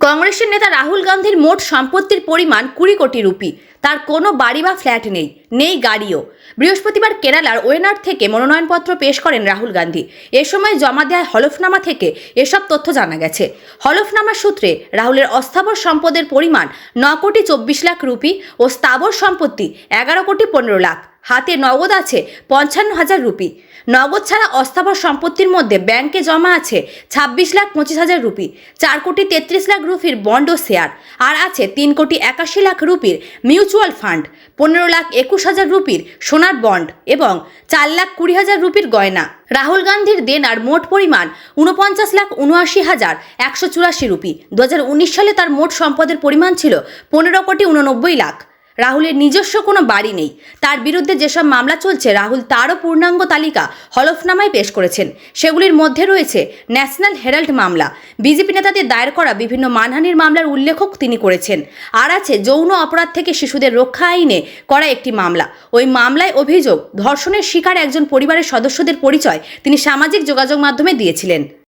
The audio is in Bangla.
কংগ্রেসের নেতা রাহুল গান্ধীর মোট সম্পত্তির পরিমাণ কুড়ি কোটি রুপি। তার কোনো বাড়ি বা ফ্ল্যাট নেই নেই গাড়িও। বৃহস্পতিবার কেরালার ওয়েনার থেকে মনোনয়নপত্র পেশ করেন রাহুল গান্ধী। এ সময় জমা দেওয়া হলফনামা থেকে এসব তথ্য জানা গেছে। হলফনামার সূত্রে রাহুলের অস্থাবর সম্পদের পরিমাণ ন কোটি চব্বিশ লাখ রুপি ও স্থাবর সম্পত্তি এগারো কোটি পনেরো লাখ। হাতে নগদ আছে পঞ্চান্ন হাজার রুপি। নগদ ছাড়া অস্থাবর সম্পত্তির মধ্যে ব্যাংকে জমা আছে ছাব্বিশ লাখ পঁচিশ হাজার রুপি। চার কোটি তেত্রিশ লাখ রুপির বন্ড ও শেয়ার। আর আছে তিন কোটি একাশি লাখ রুপির মিউচুয়াল ফান্ড, পনেরো লাখ একুশ হাজার রুপির সোনার বন্ড এবং চার লাখ কুড়ি হাজার রুপির গয়না। রাহুল গান্ধীর দেনার মোট পরিমাণ উনপঞ্চাশ লাখ উনআশি হাজার একশো চুরাশি রুপি। দু হাজার উনিশ সালে তার মোট সম্পদের পরিমাণ ছিল পনেরো কোটি উননব্বই লাখ। রাহুলের নিজস্ব কোনো বাড়ি নেই। তার বিরুদ্ধে যেসব মামলা চলছে, রাহুল তারও পূর্ণাঙ্গ তালিকা হলফনামায় পেশ করেছেন। সেগুলির মধ্যে রয়েছে ন্যাশনাল হেরাল্ড মামলা, বিজেপি নেতাদের দায়ের করা বিভিন্ন মানহানির মামলার উল্লেখও তিনি করেছেন। আর আছে যৌন অপরাধ থেকে শিশুদের রক্ষা আইনে করা একটি মামলা। ওই মামলায় অভিযোগ, ধর্ষণের শিকার একজন পরিবারের সদস্যদের পরিচয় তিনি সামাজিক যোগাযোগ মাধ্যমে দিয়েছিলেন।